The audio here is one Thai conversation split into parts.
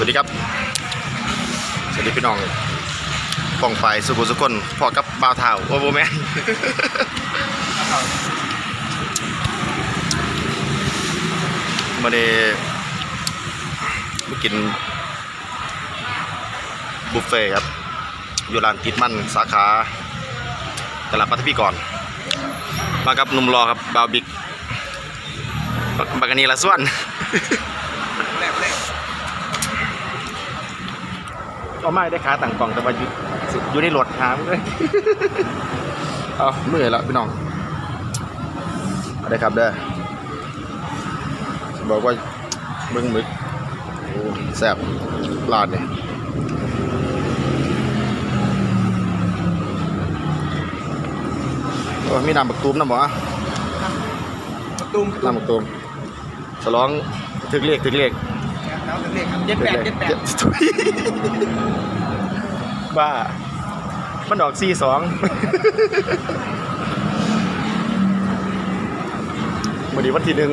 วัสดีครับ สวัสดีพี่น้องป้องไฟสุขุสุคนพอกับบ่าวเท้าโอ้โหแม่นมาเดมากินบุฟเฟ่ครับอยู่ร้านติดมันสาขาตลาดปัทพีก่อน มากับนุ่มรอครับบาวบิ๊กบักกันนีละส่วน แรกแรก เอาไม่ได้ขาต่างกล่องแต่ว่าอยู่อยู่ในรถหามเลยเอาเมื่อยแล้วพี่น้องเอาได้ครับเด้อบอกว่าเบิ้งหมึกโอ้แซ่บลาดเนี่ยโอ้มีน้ำบักตูมน้ำบ่อะประตูมน้ำบักตูมฉลองถึกเลขถึกเลข แล้วเด็กครับเจ็ดแปดเจ็ดแปดทุยบ้า มันดอกซีสองวันนี้วันที่หนึ่ง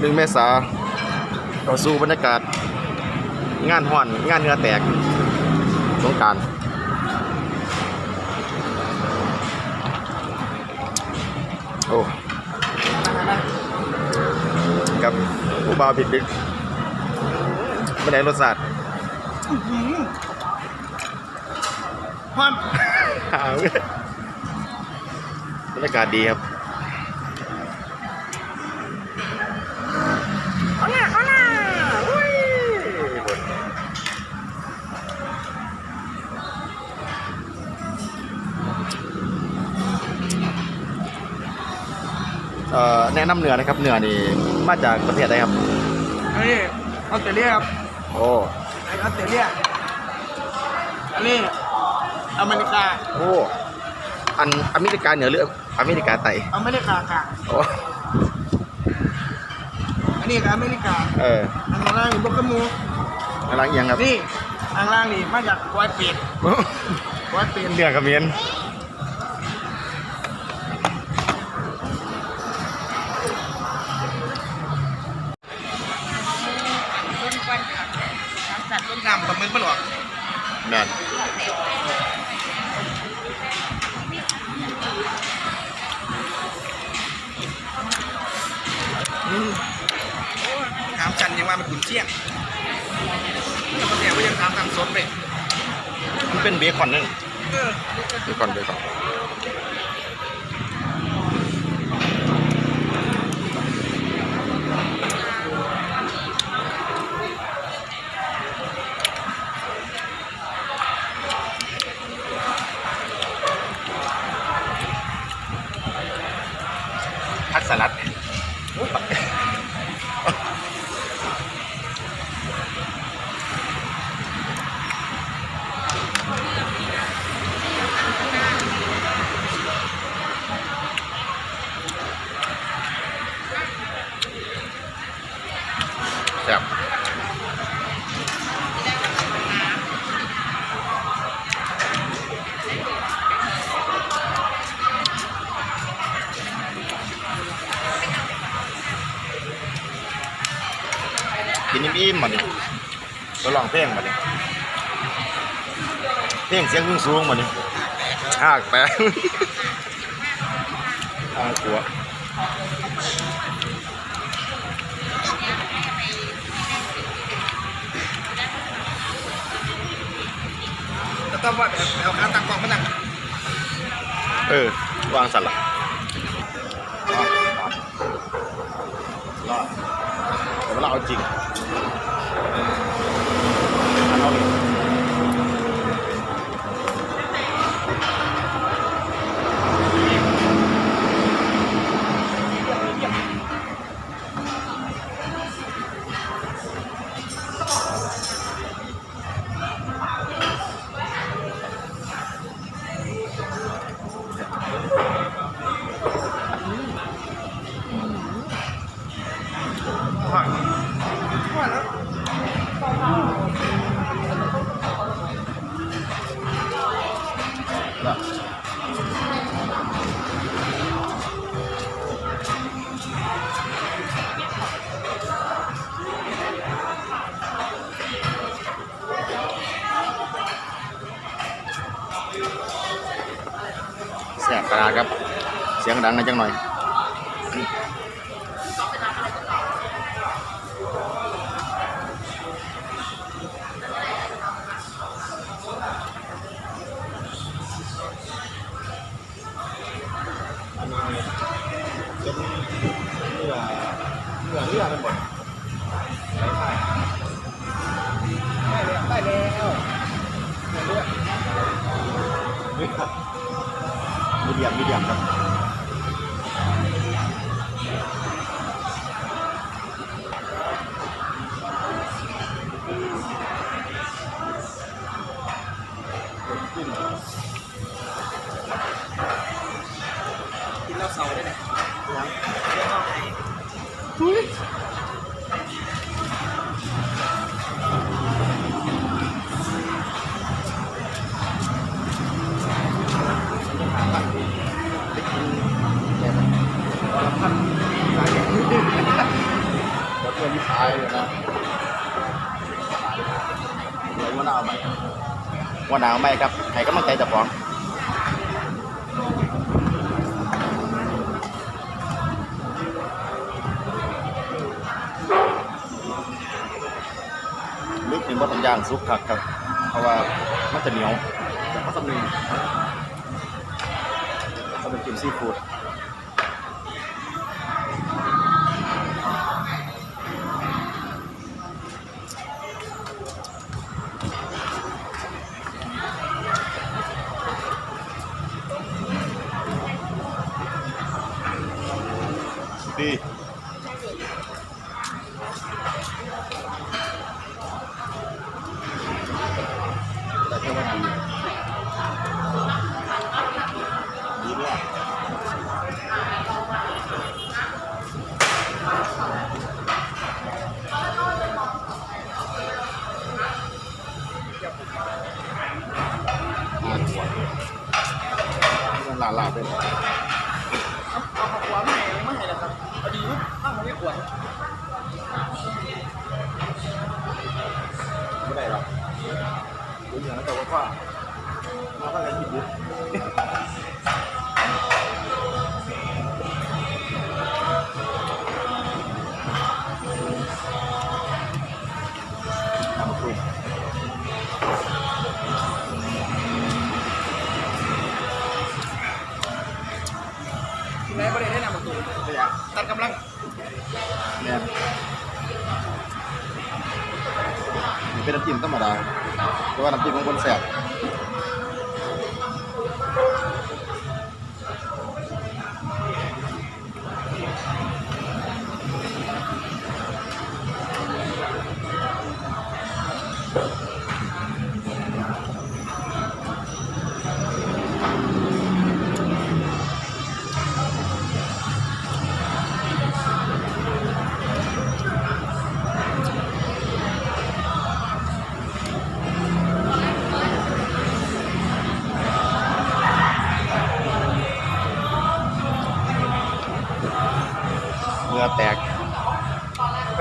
หนึ่งเมษาต่อสู้บรรยากาศ งานห่อน งานเนื้อแตกสงกรารโอ้ กับผู้บ่าวผิดดึก ไม่ได้รสชาติความหาวเลยบรรยากาศดีครับเอาล่ะเอาล่ะอุ้ยเอ่อแนะนำเนื้อนะครับเนื้อนี่มาจากประเทศใดครับอันนี้ออสเตรเลียครับ โอ้อันนี้ออสเตรเลียอันนี้อเมริกา โอ้อันอเมริกาเหนือหรืออเมริกาใต้อเมริกากลางโอ้อันนี้ก็อเมริกาเอออันล่างนี่บกกะมูอะไรอีกอยังครับนี่อันล่างนี่มาจากควายเป็ดควายเป็ดเนื้อกับเมียน นกำปลาหมึกมันหรอแม่นถามจันยังว่ามันขุนเชี่ยงแต่ปกติว่ายังถามทำสดเลยมันเป็นเบคอนนึงเออเบคอนเบคอน พลงมาดิเพลงเสียงสูงๆมาดิหากแปลงอ่ากลัวแล้วก็ว่าแบบเอาขาตั้งกล้องมานั่งเออ วางสัตว์ละรอดแต่ว่าเราเอาจริง กระดาษครับ เสียงดังกันจังหน่อยอันนี้เป็นเนื้อเนื้อเนื้อเป็นบดได้แล้ว มีเดียมมีเดียมครับ ว่าหนาวไหมครับใครก็มั่งใจจะฟ้องลึกนี่ว่าต้องย่างซุปผักครับเพราะว่ามันจะเหนียวแต่ก็สำนึงเขาเป็นกินซีฟู้ด ดีแต่แพี่ขวดไม่ได้หรอกดูอย่างนั้นแต่ว่าก็เราก็เลยหยิบยึด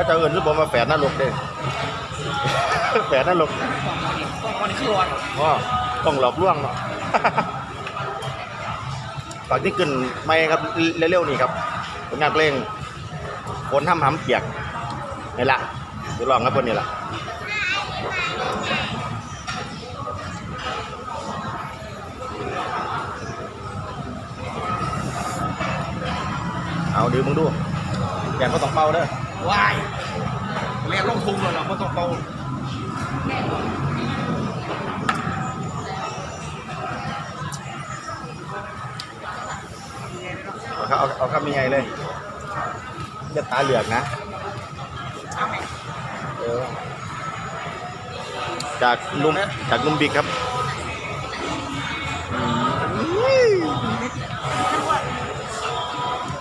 จะเอื่นหรือผมมาแฝดหน้าลกเด้ แฝดหน้าลกต้องมันขี้ร้อนว่าต้องหลอกล่วงเนาะ ฝากที่ขึ้นไม่ครับเร็วๆนี่ครับผลงานเพลงคนทำหำเปียกนี่ละเดี๋ยวลองครับคนนี้ละเอาดื้อมึงดูแกนก็ต้องเป่าเด้อวาย เรียกลงทุนเลยเรอไม่ต้องเป่าเอาครับเอาเอาคำยังไงเลยจะตาเหลือกนะเออจากนุ่มจากนุ่มบิ๊กครับ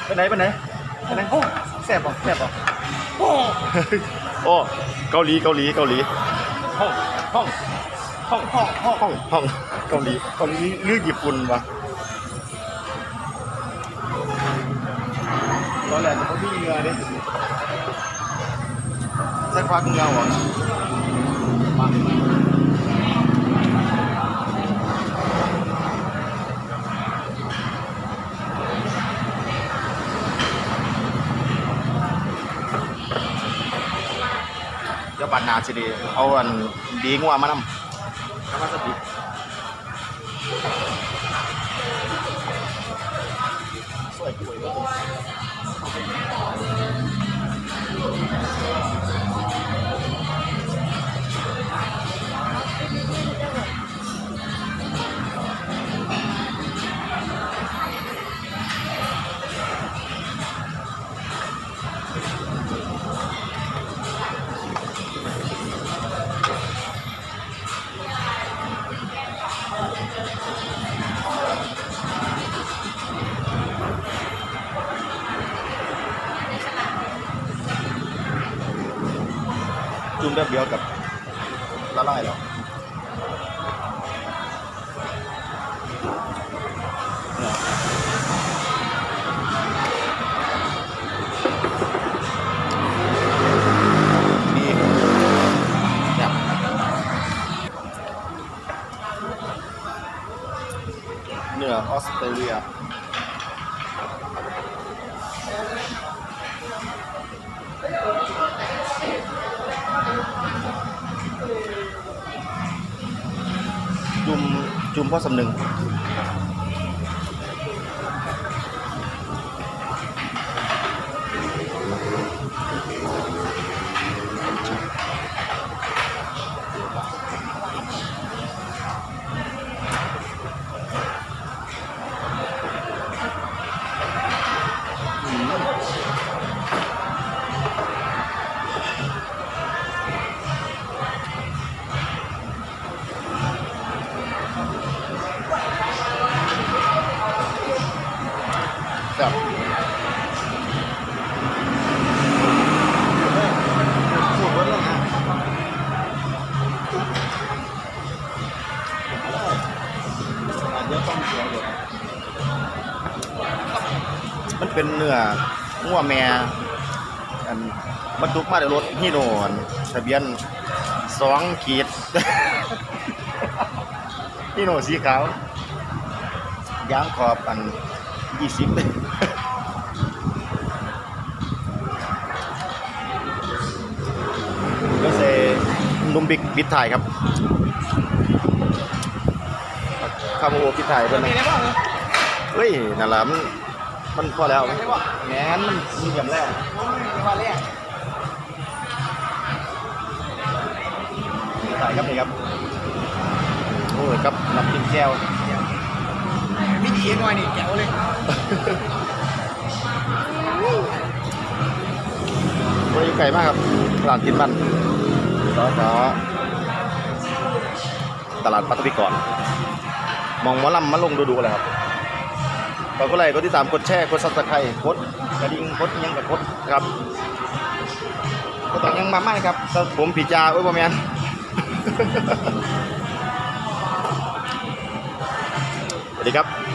ไปไหนไปไหนไปไหนโอ้แซ่บป่ะแซ่บป่ะโอ้ โอ้เกาหลีเกาหลีเกาหลีห้องห้องห้องห้องห้องห้องห้องเกาหลีเกาหลีหรือญี่ปุ่นวะตอนแรกเขาที่เหงื่อเนี่ยใส่ควักเหงื่อเหรอ บัดนาสิดีเอาอันดีงัวมานำกำลังสติ จุ่มแบบเดียวกับละลายแล้ว จุ่มจุ่มพ่อสำนึง มันเป็นเนื้องัวแม่อันบรรทุกมาในรถฮีโนอันทะเบียนสองขีดฮีโนสีขาวยางขอบอันยี่สิบก็เซนุ่มบิ๊กบิดถ่ายครับคาโมโอบิดถ่ายเพิ่นนะอะไง เหรอเฮ้ยนั่นล่ะมันมันพอแล้วมีอะไรบ้างแหนมันมีเดียมแรกผมไม่มีว่าแรกถ่ายครับนี่ครับโอ้ยครับน้ำจิ้มแก้วมีดีหน่อยนี่แก้วเลยบริไก่มากครับตลาดทินมันสอสอตลาดปัตตพิกรมองหมอลำมาลงดูๆเลยครับ ฝากกดไลค์กดที่สามกดแชร์กดซับสไครต์กดกระดิ่งกดยังกับกดครับก็ต้องยังมาไม่ครับแต่ผมผีจาโอ้ยบอมแมนสวัสดีครับ